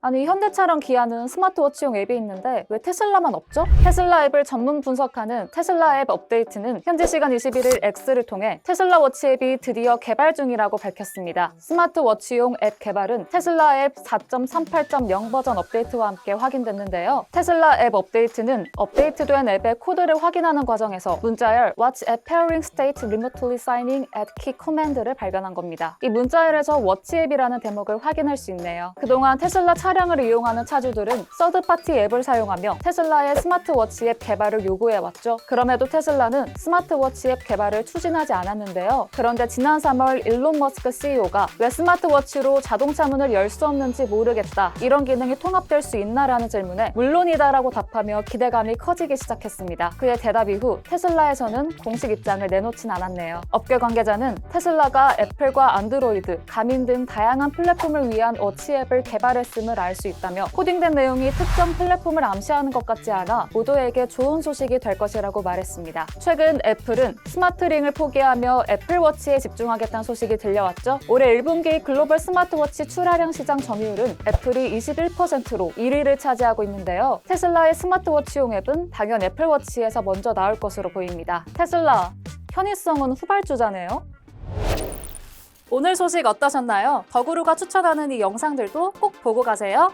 아니 현대차랑 기아는 스마트워치용 앱이 있는데 왜 테슬라만 없죠? 테슬라 앱을 전문 분석하는 테슬라 앱 업데이트는 현지 시간 21일 X를 통해 테슬라 워치 앱이 드디어 개발 중이라고 밝혔습니다. 스마트워치용 앱 개발은 테슬라 앱 4.38.0 버전 업데이트와 함께 확인됐는데요. 테슬라 앱 업데이트는 업데이트된 앱의 코드를 확인하는 과정에서 문자열 Watch App Pairing State Remotely Signing at Key Command를 발견한 겁니다. 이 문자열에서 워치 앱이라는 대목을 확인할 수 있네요. 그동안 테슬라 차 량을 이용하는 차주들은 서드파티 앱을 사용하며 테슬라의 스마트워치 앱 개발을 요구해왔죠. 그럼에도 테슬라는 스마트워치 앱 개발을 추진하지 않았는데요. 그런데 지난 3월 일론 머스크 CEO가 왜 스마트워치로 자동차 문을 열 수 없는지 모르겠다. 이런 기능이 통합될 수 있나라는 질문에 물론이다라고 답하며 기대감이 커지기 시작했습니다. 그의 대답 이후 테슬라에서는 공식 입장을 내놓진 않았네요. 업계 관계자는 테슬라가 애플과 안드로이드, 가민 등 다양한 플랫폼을 위한 워치 앱을 개발했음 을 알 수 있다며 코딩된 내용이 특정 플랫폼을 암시하는 것 같지 않아 모두에게 좋은 소식이 될 것이라고 말했습니다. 최근 애플은 스마트링을 포기하며 애플워치에 집중하겠다는 소식이 들려왔죠. 올해 1분기 글로벌 스마트워치 출하량 시장 점유율은 애플이 21%로 1위를 차지하고 있는데요. 테슬라의 스마트워치용 앱은 당연 애플워치에서 먼저 나올 것으로 보입니다. 테슬라, 편의성은 후발주자네요. 오늘 소식 어떠셨나요? 더구루가 추천하는 이 영상들도 꼭 보고 가세요.